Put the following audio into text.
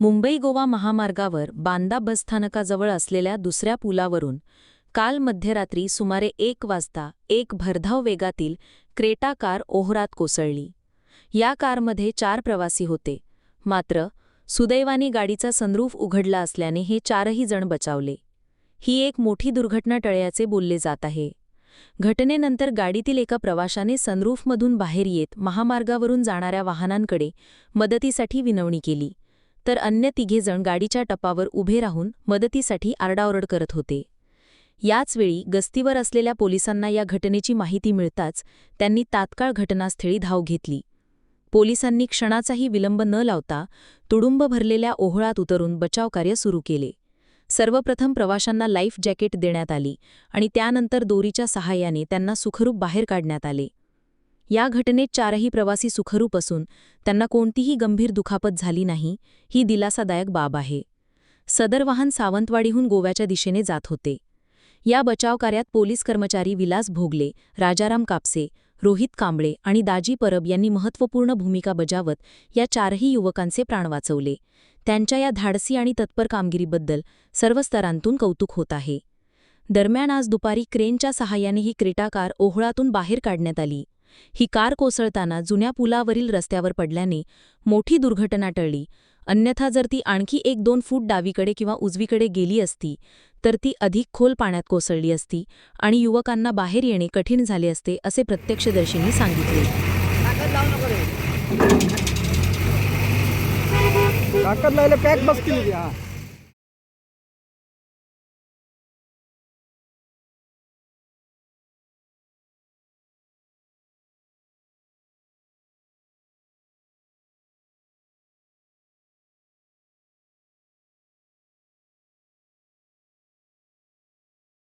मुंबई गोवा महामार्गावर बांदा बसस्थानकाजवळ असलेल्या दुसऱ्या पुलावरून काल मध्यरात्री सुमारे एक वाजता एक भरधाव वेगातील क्रेटा कार ओहरात कोसळली. या कारमध्ये चार प्रवासी होते. मात्र सुदैवाने गाडीचा सनरूफ उघडला असल्याने हे चारही जण बचावले. ही एक मोठी दुर्घटना टळ्याचे बोलले जात आहे. घटनेनंतर गाडीतील एका प्रवाशाने सनरूफमधून बाहेर येत महामार्गावरून जाणाऱ्या वाहनांकडे मदतीसाठी विनवणी केली. तर अन्य तिघेजण गाडीच्या टपावर उभे राहून मदतीसाठी आरडाओरड करत होते. याचवेळी गस्तीवर असलेल्या पोलिसांना या घटनेची माहिती मिळताच त्यांनी तात्काळ घटनास्थळी धाव घेतली. पोलिसांनी क्षणाचाही विलंब न लावता तुडुंब भरलेल्या ओहळात उतरून बचावकार्य सुरू केले. सर्वप्रथम प्रवाशांना लाईफ जॅकेट देण्यात आली आणि त्यानंतर दोरीच्या सहाय्याने त्यांना सुखरूप बाहेर काढण्यात आले. या घटनेत चारही प्रवासी सुखरूप असून त्यांना कोणतीही गंभीर दुखापत झाली नाही ही दिलासादायक बाब आहे. सदर वाहन सावंतवाडीहून गोव्याच्या दिशेने जात होते. या बचाव कार्यात पोलीस कर्मचारी विलास भोगले राजाराम कापसे रोहित कांबळे आणि दाजी परब यांनी महत्त्वपूर्ण भूमिका बजावत या चारही युवकांचे प्राण वाचवले. त्यांच्या या धाडसी आणि तत्पर कामगिरीबद्दल सर्व स्तरांतून कौतुक होत आहे. दरम्यान आज दुपारी क्रेनच्या सहाय्याने ही क्रेटा कार ओहळातून बाहेर काढण्यात आली. ही कार कोसळताना जुन्या पुलावरील रस्त्यावर पडल्याने मोठी दुर्घटना टळली. अन्यथा जर ती आणखी एक दोन फूट डावीकडे किंवा उजवीकडे गेली असती तर ती अधिक खोल पाण्यात कोसळली असती आणि युवकांना बाहेर येणे कठीण झाले असते असे प्रत्यक्षदर्शींनी सांगितले. ताकद लावले पॅक बसतील